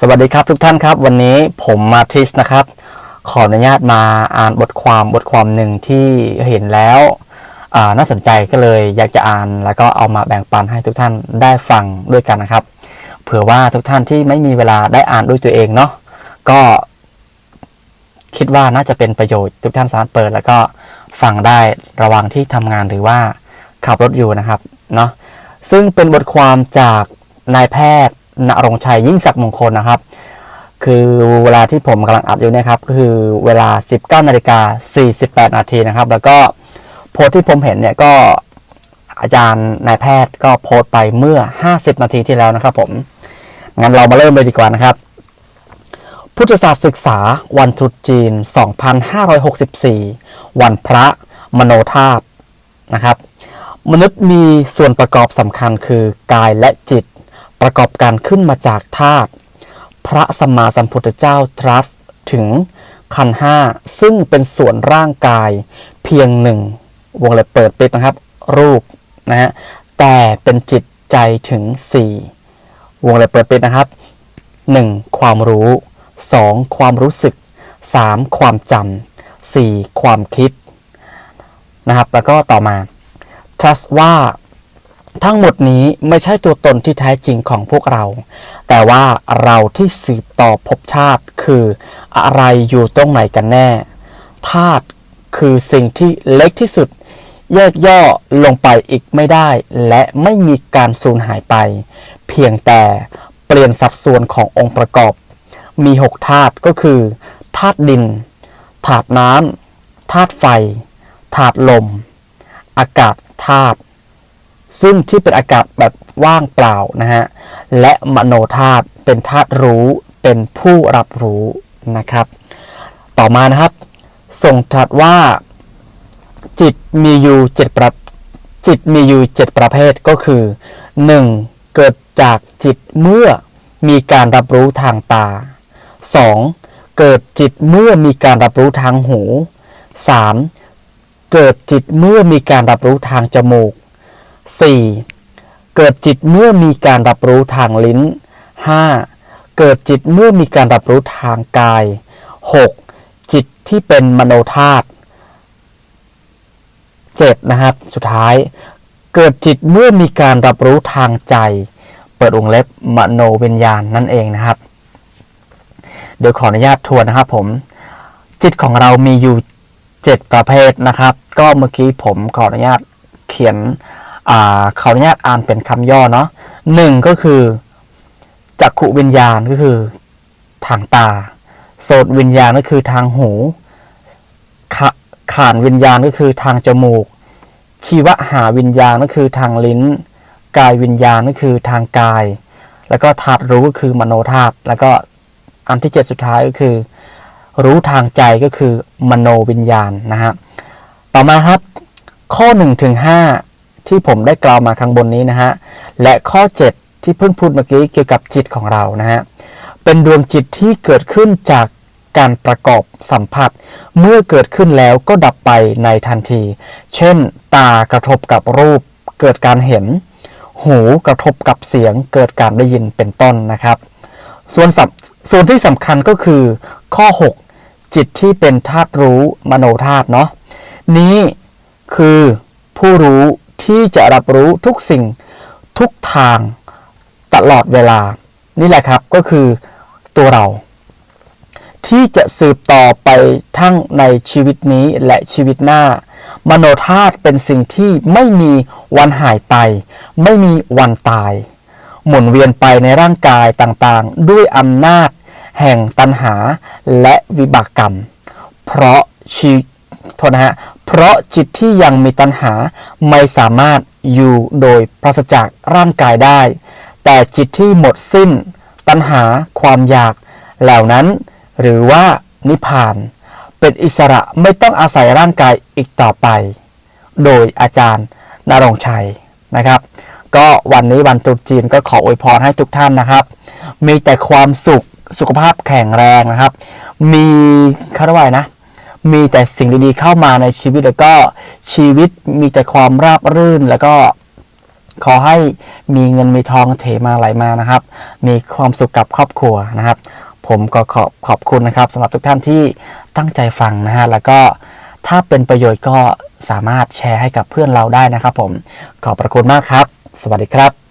สวัสดีครับทุกท่านครับ วันนี้ผมมาทิสนะครับ ขออนุญาตมาอ่านบทความบทความหนึ่งที่เห็นแล้วน่าสนใจก็เลยอยากจะอ่านแล้วก็เอามาแบ่งปันให้ทุกท่านได้ฟังด้วยกันนะครับ เผื่อว่าทุกท่านที่ไม่มีเวลาได้อ่านด้วยตัวเองเนาะก็คิดว่าน่าจะเป็นประโยชน์ทุกท่านสามารถเปิด แล้วก็ฟังได้ระหว่างที่ทำงานหรือว่าขับรถอยู่นะครับเนาะซึ่งเป็นบทความจากนายแพทย์ ณรงชัยยิ่งศักดิ์มงคลนะครับ คือเวลาที่ผมกำลังอัดอยู่นะครับก็คือเวลา 19นาฬิกา48นาทีนะครับ แล้วก็โพสที่ผมเห็นเนี่ยก็อาจารย์นายแพทย์ก็โพสต์ไปเมื่อ 50 นาทีที่แล้วนะครับผมงั้นเรามาเริ่มเลยดีกว่านะครับ พุทธศาสตร์ศึกษาวันตรุษจีน 2564 วันพระมโนธาตุนะครับ มนุษย์มีส่วนประกอบสำคัญคือกายและจิต ประกอบการขึ้นมาจากธาตุพระสัมมาสัมพุทธเจ้าตรัสถึงขันห้าซึ่งเป็นส่วนร่างกายเพียงหนึ่งวงเล็บเปิดปิดนะครับ รูปนะฮะแต่เป็นจิตใจถึง 4 วงเล็บเปิดปิดนะครับ 1. ความรู้ 2. ความรู้สึก 3. ความจำ 4. ความคิดนะครับ แล้วก็ต่อมา trust ว่า ทั้งหมดนี้ไม่ใช่ตัวตนที่แท้จริงของพวกเรา แต่ว่าเราที่สืบต่อภพชาติคืออะไรอยู่ตรงไหนกันแน่ ธาตุคือสิ่งที่เล็กที่สุด แยกย่อลงไปอีกไม่ได้ และไม่มีการสูญหายไป เพียงแต่เปลี่ยนสัดส่วนขององค์ประกอบ มีหกธาตุก็คือธาตุดิน ธาตุน้ำธาตุไฟ ธาตุลม อากาศธาตุ ซึ่งที่เป็นอากาศแบบว่างเปล่านะฮะ และมโนธาตุเป็นธาตุรู้เป็นผู้รับรู้นะครับ ต่อมานะครับ ส่งตรัสว่า จิตมีอยู่เจ็ดประจิตมีอยู่เจ็ดประเภทก็คือ 1. เกิดจากจิตเมื่อมีการรับรู้ทางตา 2. เกิดจิตเมื่อมีการรับรู้ทางหู 3. เกิดจิตเมื่อมีการรับรู้ทางจมูก 4. เกิดจิตเมื่อมีการรับรู้ทางลิ้น 5. เกิดจิตเมื่อมีการรับรู้ทางกาย 6. จิตที่เป็นมโนธาตุ 7. นะครับ สุดท้าย เกิดจิตเมื่อมีการรับรู้ทางใจ เปิดวงเล็บมโนวิญญาณนั่นเองนะครับ เดี๋ยวขออนุญาตทวนนะครับผม จิตของเรามีอยู่ 7 ประเภทนะครับ ก็เมื่อกี้ผมขออนุญาตเขียน อ่าขออนุญาตอ่านเป็นคำย่อเนาะหนึ่งก็คือจักขุวิญญาณก็คือทางตาโสตวิญญาณก็คือทางหูขขานวิญญาณก็คือทางจมูก ชีวหาวิญญาณก็คือทางลิ้น กายวิญญาณก็คือทางกาย แล้วก็ธาตุรู้ก็คือมโนธาตุแล้วก็อันที่เจ็ดสุดท้ายก็คือ รู้ทางใจก็คือมโนวิญญาณนะฮะต่อมาครับข้อ1ถึง5 ที่ผมได้กล่าวมาข้างบนนี้นะฮะ และข้อ 7 ที่เพิ่งพูดเมื่อกี้เกี่ยวกับจิตของเรานะฮะ เป็นดวงจิตที่เกิดขึ้นจากการประกอบสัมผัส เมื่อเกิดขึ้นแล้วก็ดับไปในทันที เช่น ตากระทบกับรูปเกิดการเห็น หูกระทบกับเสียงเกิดการได้ยินเป็นต้นนะครับ ส่วนส่วนที่สำคัญก็คือ ข้อ 6 จิตที่เป็นธาตุรู้มโนธาตุเนาะนี้คือผู้รู้ ที่จะรับรู้ทุกสิ่งทุกทางตลอดเวลา นี่แหละครับก็คือตัวเรา ที่จะสืบต่อไปทั้งในชีวิตนี้และชีวิตหน้า มโนธาตุเป็นสิ่งที่ไม่มีวันหายไป ไม่มีวันตาย หมุนเวียนไปในร่างกายต่างๆ ด้วยอำนาจ แห่งตัณหาและวิบากกรรม เพราะชีโทษนะฮะ เพราะจิตที่ยังมีตัณหาไม่สามารถอยู่โดยปราศจากร่างกายได้ แต่จิตที่หมดสิ้น ตัณหาความอยาก เหล่านั้น หรือว่านิพพาน เป็นอิสระไม่ต้องอาศัยร่างกายอีกต่อไป โดยอาจารย์นรงชัยนะครับ ก็วันนี้วันตรุษจีนก็ขออวยพรให้ทุกท่านนะครับ มีแต่ความสุขสุขภาพแข็งแรงนะครับ มีคาดว่าไงนะ มีแต่สิ่งดีๆเข้ามาในชีวิตแล้วก็ชีวิตมีแต่ความราบรื่นแล้วก็ขอให้มีเงินมีทองเทมาไหลมานะครับ มีความสุขกับครอบครัวนะครับ ผมก็ขอบขอบคุณนะครับสำหรับทุกท่านที่ตั้งใจฟังนะฮะแล้วก็ถ้าเป็นประโยชน์ก็สามารถแชร์ให้กับเพื่อนเราได้นะครับ ผมขอบพระคุณมากครับ สวัสดีครับ